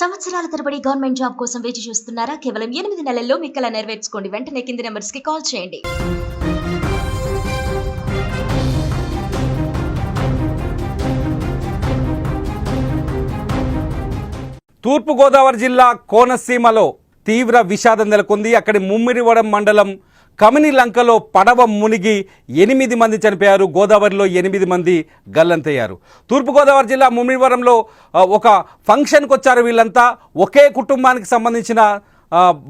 సంవత్సరాల తరబడి government job కోసం వేచి చూస్తున్నారా? కేవలం ఎనిమిది నెలల్లో మీ కళ నెరవేర్చుకోండి. వెంటనే కింది నెంబర్స్కి కాల్ చేయండి. తూర్పుగోదావరి జిల్లా కోనసీమలో తీవ్ర విషాదం నెలకొంది. అక్కడి ముమ్మిడివడం మండలం కమిని లంకలో పడవ మునిగి ఎనిమిది మంది చనిపోయారు. గోదావరిలో ఎనిమిది మంది గల్లంతయ్యారు. తూర్పుగోదావరి జిల్లా ముమ్మివరంలో ఒక ఫంక్షన్కి వచ్చారు వీళ్ళంతా. ఒకే కుటుంబానికి సంబంధించిన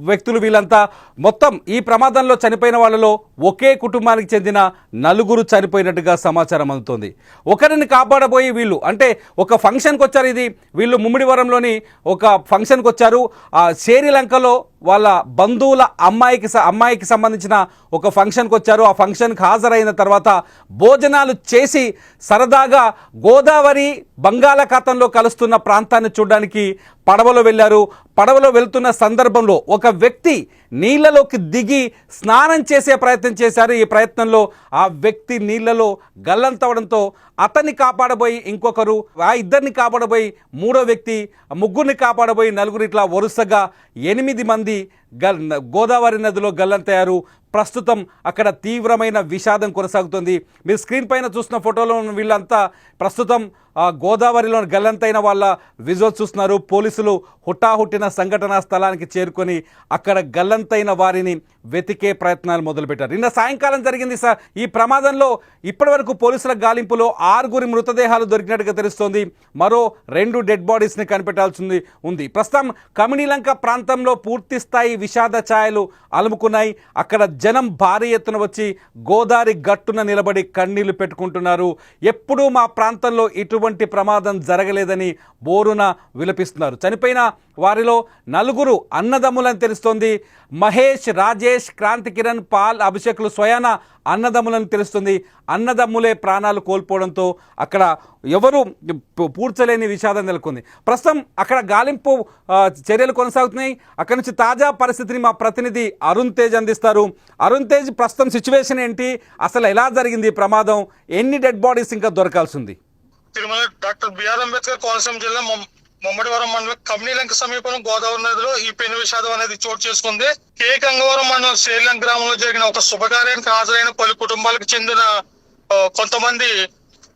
వ్యక్తులు వీళ్ళంతా. మొత్తం ఈ ప్రమాదంలో చనిపోయిన వాళ్ళలో ఒకే కుటుంబానికి చెందిన నలుగురు చనిపోయినట్టుగా సమాచారం అందుతోంది. ఒకరిని కాపాడబోయి వీళ్ళు అంటే ఒక ఫంక్షన్కి వచ్చారు ఇది. వీళ్ళు ముమ్మిడివరంలోని ఒక ఫంక్షన్కి వచ్చారు. ఆ శ్రీలంకలో వాళ్ళ బంధువుల అమ్మాయికి అమ్మాయికి సంబంధించిన ఒక ఫంక్షన్కి వచ్చారు. ఆ ఫంక్షన్కి హాజరైన తర్వాత భోజనాలు చేసి సరదాగా గోదావరి బంగాళాఖాతంలో కలుస్తున్న ప్రాంతాన్ని చూడడానికి పడవలో వెళ్ళారు. పడవలో వెళ్తున్న సందర్భంలో ఒక వ్యక్తి నీళ్ళలోకి దిగి స్నానం చేసే ప్రయత్నం చేశారు. ఈ ప్రయత్నంలో ఆ వ్యక్తి నీళ్ళలో గల్లంతవడంతో అతన్ని కాపాడబోయి ఇంకొకరు ఆ ఇద్దరిని కాపాడబోయి మూడో వ్యక్తి ముగ్గురిని కాపాడబోయి నలుగురు ఇట్లా వరుసగా ఎనిమిది మంది the గల్ గోదావరి నదిలో గల్లంతయ్యారు ప్రస్తుతం అక్కడ తీవ్రమైన విషాదం కొనసాగుతుంది. మీరు స్క్రీన్ పైన చూసిన ఫోటోలో వీళ్ళంతా ప్రస్తుతం గోదావరిలో గల్లంతైన వాళ్ళ విజువల్స్ చూస్తున్నారు. పోలీసులు హుటాహుట్టిన సంఘటనా స్థలానికి చేరుకొని అక్కడ గల్లంతైన వారిని వెతికే ప్రయత్నాలు మొదలుపెట్టారు. నిన్న సాయంకాలం జరిగింది సార్. ఈ ప్రమాదంలో ఇప్పటివరకు పోలీసుల గాలింపులో ఆరుగురి మృతదేహాలు దొరికినట్టుగా తెలుస్తోంది. మరో రెండు డెడ్ బాడీస్ని కనిపెట్టాల్సింది ఉంది. ప్రస్తుతం కమినీలంక ప్రాంతంలో పూర్తి స్థాయి విషాద ఛాయలు అలుముకున్నాయి. అక్కడ జనం భారీ ఎత్తున వచ్చి గోదావరి గట్టున నిలబడి కన్నీళ్ళు పెట్టుకుంటున్నారు. ఎప్పుడూ మా ప్రాంతంలో ఇటువంటి ప్రమాదం జరగలేదని బోరున విలపిస్తున్నారు. చనిపోయిన వారిలో నలుగురు అన్నదమ్ములని తెలుస్తోంది. మహేష్ రాజేష్ క్రాంతి కిరణ్ పాల్ అభిషేక్లు స్వయాన అన్నదమ్ములని తెలుస్తుంది. అన్నదమ్ములే ప్రాణాలు కోల్పోవడంతో అక్కడ ఎవరు పూడ్చలేని విషాదం నెలకొంది. ప్రస్తుతం అక్కడ గాలింపు చర్యలు కొనసాగుతున్నాయి. అక్కడ నుంచి తాజా పరిస్థితిని మా ప్రతినిధి అరుణ్ తేజ్ అందిస్తారు. అరుణ్ తేజ్ ప్రస్తుతం సిచ్యువేషన్ ఏంటి? అసలు ఎలా జరిగింది ప్రమాదం? ఎన్ని డెడ్ బాడీస్ ఇంకా దొరకాల్సింది Tirumala doctor B R Ambedkar Konaseema జిల్లా ముమ్మడివరం మండలం కమ్నీలంక సమీపంలో గోదావరి నదిలో ఈ పెను విషాదం అనేది చోటు చేసుకుంది. కే గంగవరం మండలం శ్రీలంక గ్రామంలో జరిగిన ఒక శుభకార్యానికి హాజరైన పలు కుటుంబాలకు చెందిన కొంతమంది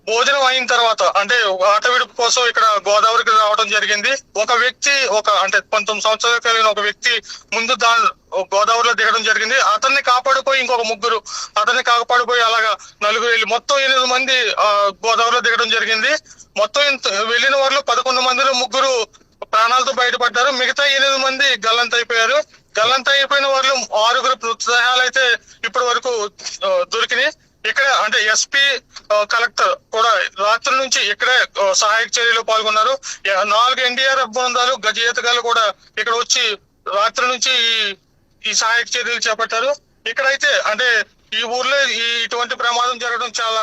భోజనం అయిన తర్వాత అంటే ఆట విడుపు కోసం ఇక్కడ గోదావరికి రావడం జరిగింది. ఒక వ్యక్తి ఒక అంటే పంతొమ్మిది సంవత్సరాలు కలిగిన ఒక వ్యక్తి ముందు దాని గోదావరిలో దిగడం జరిగింది. అతన్ని కాపాడిపోయి ఇంకొక ముగ్గురు అతన్ని కాపాడిపోయి అలాగా నలుగురు వెళ్ళి మొత్తం ఎనిమిది మంది ఆ, గోదావరిలో దిగడం జరిగింది. మొత్తం వెళ్ళిన వారిలో పదకొండు మందిలో ముగ్గురు ప్రాణాలతో బయటపడ్డారు. మిగతా ఎనిమిది మంది గల్లంత అయిపోయారు గల్లంత అయిపోయిన వారిలో ఆరుగురు మృతదేహాలు అయితే ఇప్పటి వరకు దొరికినాయి. ఇక్కడ అంటే ఎస్పీ కలెక్టర్ కూడా రాత్రి నుంచి ఇక్కడే సహాయక చర్యలో పాల్గొన్నారు. నాలుగు ఎన్డీఆర్ఎఫ్ బృందాలు గజ కూడా ఇక్కడ వచ్చి రాత్రి నుంచి ఈ ఈ సహాయక చర్యలు చేపట్టారు. ఇక్కడైతే అంటే ఈ ఊర్లో ఈ ఇటువంటి ప్రమాదం జరగడం చాలా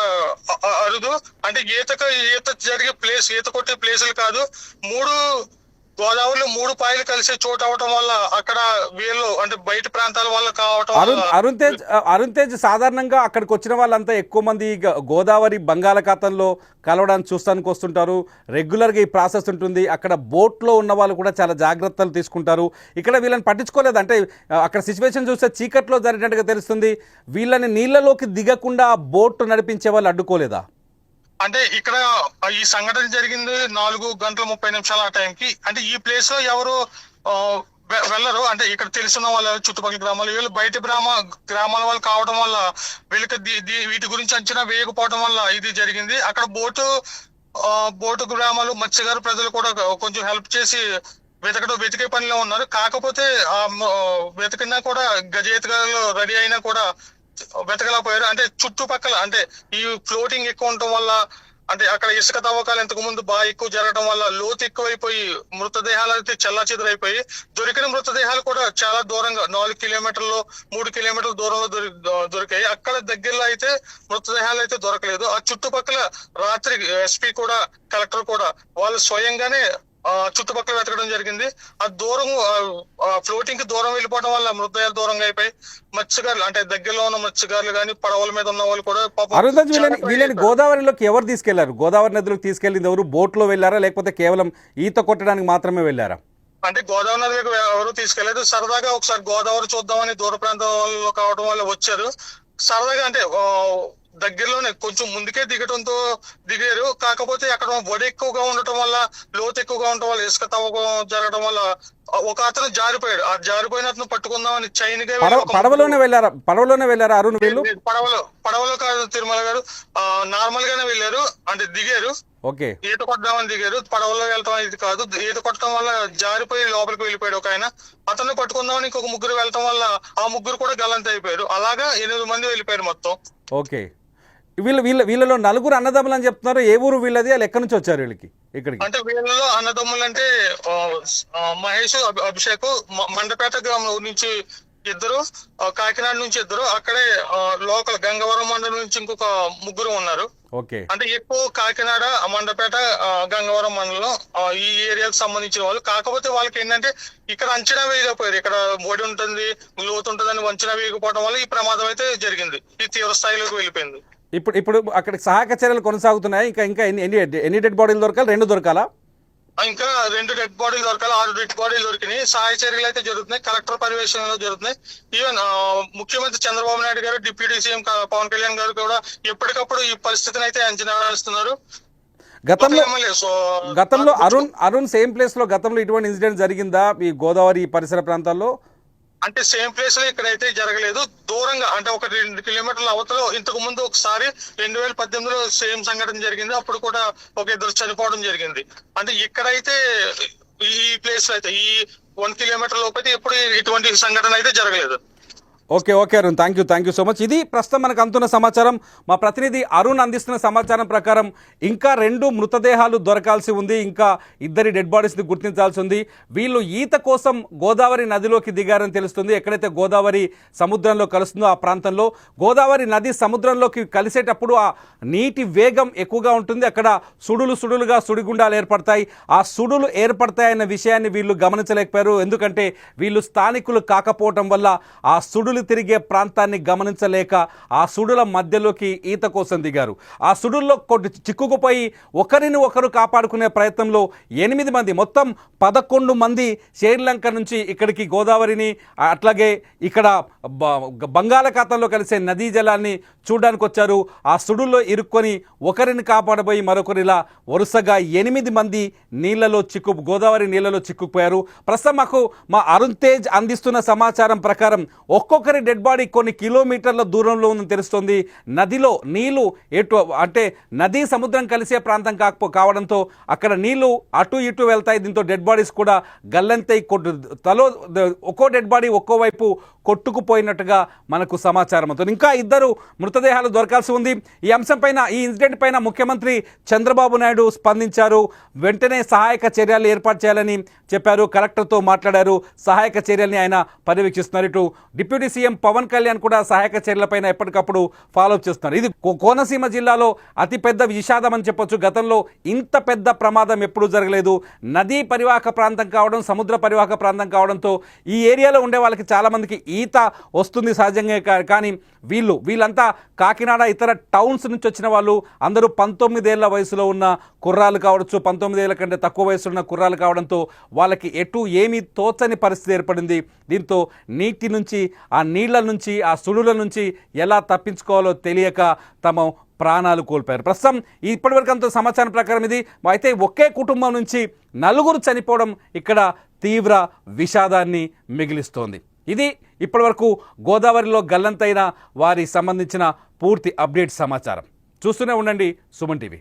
అరుదు. అంటే ఈతకు ఈత జరిగే ప్లేస్ ఈత కొట్టే ప్లేసులు కాదు. మూడు గోదావరిలో మూడు పాయలు కలిసే చోటు అవటం వల్ల అక్కడ వీళ్ళు అంటే బయట ప్రాంతాల వల్ల కావటం అరుణ్ అరుణ్ తేజ్ అరుణ్ తేజ్ సాధారణంగా అక్కడికి వచ్చిన వాళ్ళంతా ఎక్కువ మంది గోదావరి బంగాళాఖాతంలో కలవడానికి చూస్తానికి వస్తుంటారు. రెగ్యులర్గా ఈ ప్రాసెస్ ఉంటుంది. అక్కడ బోట్లో ఉన్న వాళ్ళు కూడా చాలా జాగ్రత్తలు తీసుకుంటారు. ఇక్కడ వీళ్ళని పట్టించుకోలేదు. అంటే అక్కడ సిచ్యువేషన్ చూస్తే చీకట్లో జరిగినట్టుగా తెలుస్తుంది. వీళ్ళని నీళ్ళలోకి దిగకుండా బోట్ నడిపించే వాళ్ళు అడ్డుకోలేదా? అంటే ఇక్కడ ఈ సంఘటన జరిగింది నాలుగు గంటల ముప్పై నిమిషాల ఆ టైంకి అంటే ఈ ప్లేస్లో ఎవరు ఆ, వె- వెళ్ళరు. అంటే ఇక్కడ తెలిసిన వాళ్ళ చుట్టుపక్కల గ్రామాలు వీళ్ళు బయట గ్రామ గ్రామాల వాళ్ళు కావడం వల్ల వీళ్ళకి వీటి గురించి అంచనా వేయకపోవడం వల్ల ఇది జరిగింది. అక్కడ బోటు బోటు గ్రామాలు మత్స్యకారు ప్రజలు కూడా కొంచెం హెల్ప్ చేసి వెతకడం వెతికే పనిలో ఉన్నారు. కాకపోతే ఆ వెతికినా కూడా గజేతగాలు రెడీ అయినా కూడా వెతకలేకపోయారు. అంటే చుట్టుపక్కల అంటే ఈ ఫ్లోటింగ్ ఎక్కువ ఉండటం వల్ల అంటే అక్కడ ఇసుక తవ్వకాలు ఇంతకు ముందు బాగా ఎక్కువ జరగడం వల్ల లోతు ఎక్కువైపోయి మృతదేహాలు అయితే చెల్లాచెదురైపోయి దొరికిన మృతదేహాలు కూడా చాలా దూరంగా నాలుగు కిలోమీటర్లు మూడు కిలోమీటర్ల దూరంలో దొరి దొరికాయి. అక్కడ దగ్గరలో అయితే మృతదేహాలు అయితే దొరకలేదు. ఆ చుట్టుపక్కల రాత్రి ఎస్పీ కూడా కలెక్టర్ కూడా వాళ్ళు స్వయంగానే చుట్టుపక్కల వెతకడం జరిగింది. ఆ దూరం ఫ్లోటింగ్కి దూరం వెళ్ళిపోవడం వల్ల మృతదేహాలు దూరంగా అయిపోయి మత్స్యకారులు అంటే దగ్గరలో ఉన్న మత్స్యకారులు కానీ పడవల మీద ఉన్న వాళ్ళు కూడా వీళ్ళని గోదావరిలోకి ఎవరు తీసుకెళ్ళారు? గోదావరి నదిలోకి తీసుకెళ్ళింది ఎవరు? బోట్లో వెళ్ళారా? లేకపోతే కేవలం ఈత కొట్టడానికి మాత్రమే వెళ్ళారా? అంటే గోదావరి నదికి ఎవరు తీసుకెళ్ళేదు సరదాగా ఒకసారి గోదావరి చూద్దామని దూర ప్రాంతంలో కావడం వల్ల వచ్చారు. సరదాగా అంటే దగ్గరలోనే కొంచెం ముందుకే దిగడంతో దిగారు. కాకపోతే అక్కడ వడి ఎక్కువగా ఉండటం వల్ల లోతు ఎక్కువగా ఉండటం వల్ల ఇసుక తవ్వకం జరగడం వల్ల ఒక అతను జారిపోయాడు. ఆ జారిపోయిన అతను పట్టుకుందామని చైన్గా పడవ పడవలోనే వెళ్ళారా? పడవలోనే వెళ్ళారా అరుణ్ వీళ్ళు? పడవలో పడవలో కాదు తిరుమల గారు. నార్మల్ గానే వెళ్ళారు. అంటే దిగారు. ఓకే. ఈత కొట్టడానికి దిగారు. పడవలో వెళ్ళటం ఇది కాదు. ఈత కొట్టడం వల్ల జారిపోయి లోపలికి వెళ్ళిపోయాడు ఒక ఆయన. అతన్ని పట్టుకుందామని ఇంకొక ముగ్గురు వెళ్ళటం వల్ల ఆ ముగ్గురు కూడా గల్లంత అయిపోయారు అలాగా ఎనిమిది మంది వెళ్ళిపోయారు మొత్తం. ఓకే. వీళ్ళు వీళ్ళ వీళ్ళలో నలుగురు అన్నదమ్ములు అని చెప్తున్నారు. ఏ ఊరు వీళ్ళది? వాళ్ళు ఎక్కడి నుంచి వచ్చారు వీళ్ళకి ఇక్కడికి. అంటే వీళ్ళలో అన్నదమ్ములు అంటే మహేష్ అభి- అభిషేక్ మండపేట గ్రామం నుంచి ఇద్దరు కాకినాడ నుంచి ఇద్దరు అక్కడే లోకల్ గంగవరం మండలం నుంచి ఇంకొక ముగ్గురు ఉన్నారు. ఓకే. అంటే ఎక్కువ కాకినాడ మండపేట గంగవరం మండలం ఈ ఏరియాకు సంబంధించిన వాళ్ళు. కాకపోతే వాళ్ళకి ఏంటంటే ఇక్కడ అంచనా వేయకపోయారు ఇక్కడ ఒడి ఉంటుంది లోతు ఉంటుందని అంచనా వేయకపోవడం వల్ల ఈ ప్రమాదం అయితే జరిగింది. ఈ తీవ్ర స్థాయిలోకి వెళ్ళిపోయింది. ఇప్పుడు ఇప్పుడు అక్కడ సహాయక చర్యలు కొనసాగుతున్నాయి. ఇంకా ఇంకా ఎన్ని ఎన్ని ఎన్ని డెడ్ బాడీలు దొరకాలి? రెండు దొరకాలా? ఇంకా రెండు డెడ్ బాడీలు దొరకాలి ఆరు డెడ్ బాడీలు దొరికినాయి. సహాయ చర్యలు అయితే జరుగుతున్నాయి. కలెక్టర్ పర్యవేక్షణలో జరుగుతున్నాయి. ఈవెన్ ముఖ్యమంత్రి చంద్రబాబు నాయుడు గారు డిప్యూటీ సీఎం పవన్ కళ్యాణ్ గారు కూడా ఎప్పటికప్పుడు ఈ పరిస్థితిని అయితే అంచనా వేస్తున్నారు. గతంలో గతంలో అరుణ్ అరుణ్ సేమ్ ప్లేస్లో గతంలో ఇటువంటి ఇన్సిడెంట్ జరిగిందా? ఈ గోదావరి పరిసర ప్రాంతాల్లో? అంటే సేమ్ ప్లేస్లో ఇక్కడైతే జరగలేదు. దూరంగా అంటే ఒక రెండు కిలోమీటర్ల అవతల ఇంతకు ముందు ఒకసారి రెండు వేల పద్దెనిమిదిలో సేమ్ సంఘటన జరిగింది. అప్పుడు కూడా ఒక ఇద్దరు చనిపోవడం జరిగింది. అంటే ఇక్కడైతే ఈ ప్లేస్లో అయితే ఈ వన్ కిలోమీటర్ లోపు అయితే ఎప్పుడు ఇటువంటి సంఘటన అయితే జరగలేదు. Okay okay Arun. Thank you thank you so much ఇది ప్రస్తుతం మనకు అందుతున్న సమాచారం. మా ప్రతినిధి అరుణ్ అందిస్తున్న సమాచారం ప్రకారం ఇంకా రెండు మృతదేహాలు దొరకాల్సి ఉంది. ఇంకా ఇద్దరి డెడ్ బాడీస్ని గుర్తించాల్సి ఉంది. వీళ్ళు ఈత కోసం గోదావరి నదిలోకి దిగారని తెలుస్తుంది. ఎక్కడైతే గోదావరి సముద్రంలో కలుస్తుందో ఆ ప్రాంతంలో. గోదావరి నది సముద్రంలోకి కలిసేటప్పుడు ఆ నీటి వేగం ఎక్కువగా ఉంటుంది. అక్కడ సుడులు సుడులుగా సుడిగుండాలు ఏర్పడతాయి. ఆ సుడులు ఏర్పడతాయన్న విషయాన్ని వీళ్ళు గమనించలేకపోయారు. ఎందుకంటే వీళ్ళు స్థానికులు కాకపోవటం వల్ల ఆ సుడులు తిరిగే ప్రాంతాన్ని గమనించలేక ఆ సుడుల మధ్యలోకి ఈత కోసం దిగారు. ఆ సుడుల్లో కొట్టి చిక్కుకుపోయి ఒకరిని ఒకరు కాపాడుకునే ప్రయత్నంలో ఎనిమిది మంది మొత్తం పదకొండు మంది శ్రీలంక నుంచి ఇక్కడికి గోదావరిని అట్లాగే ఇక్కడ బ- బంగాళాఖాతంలో కలిసే నదీ జలాన్ని చూడడానికి వచ్చారు. ఆ సుడుల్లో ఇరుక్కొని ఒకరిని కాపాడబోయి మరొకరిలా వరుసగా ఎనిమిది మంది నీళ్ళలో చిక్కు గోదావరి నీళ్ళలో చిక్కుకుపోయారు. ప్రస్తుతం మాకు మా అరుణ్ తేజ్ అందిస్తున్న సమాచారం ప్రకారం ఒక్కొక్క ఒకరి డెడ్ బాడీ కొన్ని కిలోమీటర్ల దూరంలో ఉందని తెలుస్తోంది. నదిలో నీళ్ళు ఎటు అంటే నది సముద్రం కలిసే ప్రాంతం కాకపో కావడంతో అక్కడ నీళ్ళు అటు ఇటు వెళ్తాయి. దీంతో డెడ్ బాడీస్ కూడా గల్లంతై కొట్టు తలో ఒక్కో డెడ్ బాడీ ఒక్కో వైపు కొట్టుకుపోయినట్టుగా మనకు సమాచారం అవుతుంది. ఇంకా ఇద్దరు మృతదేహాలు దొరకాల్సి ఉంది. ఈ అంశం పైన ఈ ఇన్సిడెంట్ పైన ముఖ్యమంత్రి చంద్రబాబు నాయుడు స్పందించారు. వెంటనే సహాయక చర్యలు ఏర్పాటు చేయాలని చెప్పారు. కలెక్టర్తో మాట్లాడారు. సహాయక చర్యల్ని ఆయన పర్యవేక్షిస్తున్నారు. ఇటు డిప్యూటీ సీఎం పవన్ కళ్యాణ్ కూడా సహాయక చర్యలపైన ఎప్పటికప్పుడు ఫాలో చేస్తున్నారు. ఇది కోనసీమ జిల్లాలో అతిపెద్ద విషాదం అని చెప్పొచ్చు. గతంలో ఇంత పెద్ద ప్రమాదం ఎప్పుడూ జరగలేదు. నదీ పరివాహక ప్రాంతం కావడం సముద్ర పరివాహక ప్రాంతం కావడంతో ఈ ఏరియాలో ఉండే వాళ్ళకి చాలామందికి ఈత వస్తుంది సహజంగా కానీ వీళ్ళు వీళ్ళంతా కాకినాడ ఇతర టౌన్స్ నుంచి వచ్చిన వాళ్ళు అందరూ పంతొమ్మిదేళ్ళ వయసులో ఉన్న కుర్రాలు కావచ్చు పంతొమ్మిదేళ్ళ కంటే తక్కువ వయసులో ఉన్న కుర్రాలు కావడంతో వాళ్ళకి ఎటు ఏమీ తోచని పరిస్థితి ఏర్పడింది. దీంతో నీటి నుంచి ఆ నీళ్ళ నుంచి ఆ సుడుల నుంచి ఎలా తప్పించుకోవాలో తెలియక తమ ప్రాణాలు కోల్పోయారు. ప్రస్తుతం ఇప్పటివరకు అంత సమాచారం ప్రకారం ఇది. అయితే ఒకే కుటుంబం నుంచి నలుగురు చనిపోవడం ఇక్కడ తీవ్ర విషాదాన్ని మిగిలిస్తోంది. ఇది ఇప్పటివరకు గోదావరిలో గల్లంతైన వారి సంబంధించిన పూర్తి అప్డేట్ సమాచారం. చూస్తూనే ఉండండి సుమన్ టీవీ.